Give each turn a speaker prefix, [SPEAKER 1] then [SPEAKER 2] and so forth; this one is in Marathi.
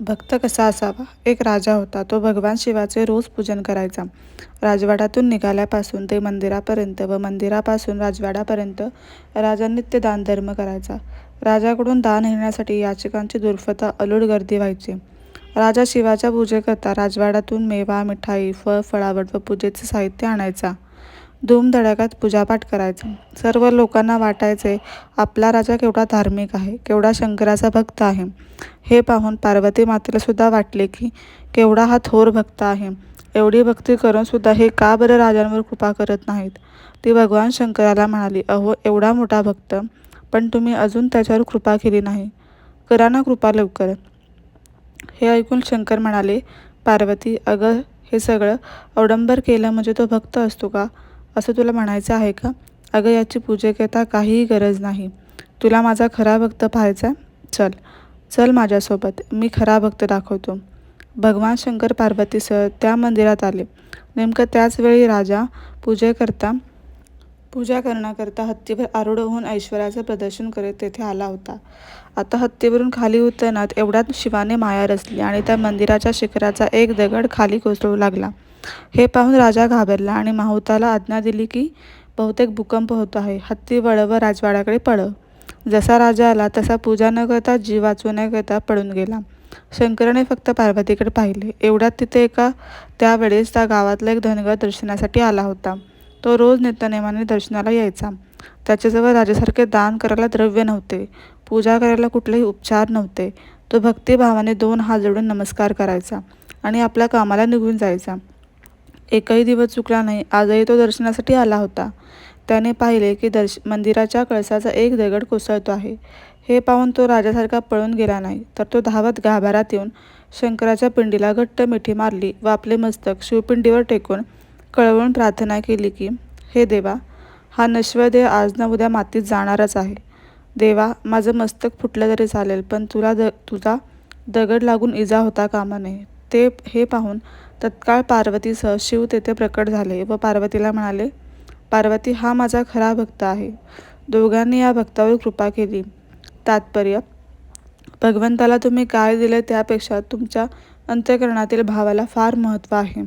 [SPEAKER 1] भक्त कसा असावा? एक राजा होता. तो भगवान शिवाचे रोज पूजन करायचा. राजवाड्यातून निघाल्यापासून ते मंदिरापर्यंत व मंदिरापासून राजवाड्यापर्यंत राजा नित्य दानधर्म करायचा. राजाकडून दान घेण्यासाठी याचकांची दुर्फता अलूड गर्दी व्हायची. राजा शिवाच्या पूजेकरता राजवाड्यातून मेवा मिठाई फळ फळावट व पूजेचे साहित्य आणायचा. धूमधडाक्यात पूजापाठ करायचे. सर्व लोकांना वाटायचे आपला राजा केवढा धार्मिक आहे केवढा शंकराचा भक्त आहे. हे पाहून पार्वती मातेला सुद्धा वाटले की केवढा हा थोर भक्त आहे. एवढी भक्ती करून सुद्धा हे का बरं राजांवर कृपा करत नाहीत? ती भगवान शंकराला म्हणाली अहो एवढा मोठा भक्त पण तुम्ही अजून त्याच्यावर कृपा केली नाही. करा ना कृपा लवकर. हे ऐकून शंकर म्हणाले पार्वती अगं हे सगळं अवडंबर केलं म्हणजे तो भक्त असतो का? असं तुला म्हणायचं आहे का? अगं याची पूजेकरता काहीही गरज नाही. तुला माझा खरा भक्त पाहायचा चल. चल माझ्यासोबत. मी खरा भक्त दाखवतो. भगवान शंकर पार्वतीसह त्या मंदिरात आले. नेमकं त्याच वेळी राजा पूजेकरता पूजा करण्याकरता हत्तीवर आरूढ होऊन ऐश्वर्याचं प्रदर्शन करत तेथे आला होता. आता हत्तीवरून खाली उतरण्यात एवढ्यात शिवाने माया रचली आणि त्या मंदिराच्या शिखराचा एक दगड खाली कोसळू लागला. हे पाहून राजा घाबरला आणि माहुताला आज्ञा दिली की बहुतेक भूकंप होत आहे. हत्ती वळव राजवाड्याकडे पळव. जसा राजा आला तसा पूजा न करता जीव करता पळून गेला. शंकराने फक्त पार्वतीकडे पाहिले. एवढ्यात तिथे एका त्यावेळेस त्या गावातला एक धनगर दर्शनासाठी आला होता. तो रोज नित्यनेमाने दर्शनाला यायचा. त्याच्याजवळ राजासारखे दान करायला द्रव्य नव्हते. पूजा करायला कुठलेही उपचार नव्हते. तो भक्तिभावाने दोन हात जोडून नमस्कार करायचा आणि आपल्या कामाला निघून जायचा. एकही दिवस चुकला नाही आजही तो दर्शनासाठी आला होता. त्याने पाहिले की दर्श मंदिराच्या कळसाचा एक दगड कोसळतो आहे. हे पाहून तो राजासारखा पळून गेला नाही तर तो धावत गाभारात येऊन शंकराच्या पिंडीला घट्ट मिठी मारली व आपले मस्तक शिवपिंडीवर टेकून कळवून प्रार्थना केली की हे देवा हा नश्वर आज ना उद्या मातीत जाणारच आहे. देवा माझं मस्तक फुटलं तरी चालेल पण तुला द तुझा दगड लागून इजा होता कामा नये. ते हे पाहून तत्काळ पार्वतीसह शिव तेथे प्रकट झाले व पार्वतीला म्हणाले पार्वती हा माझा खरा भक्त आहे. दोघांनी या भक्तावर कृपा केली. तात्पर्य भगवंताला तुम्ही काय दिले त्यापेक्षा तुमच्या अंत्यकरणातील भावाला फार महत्त्व आहे.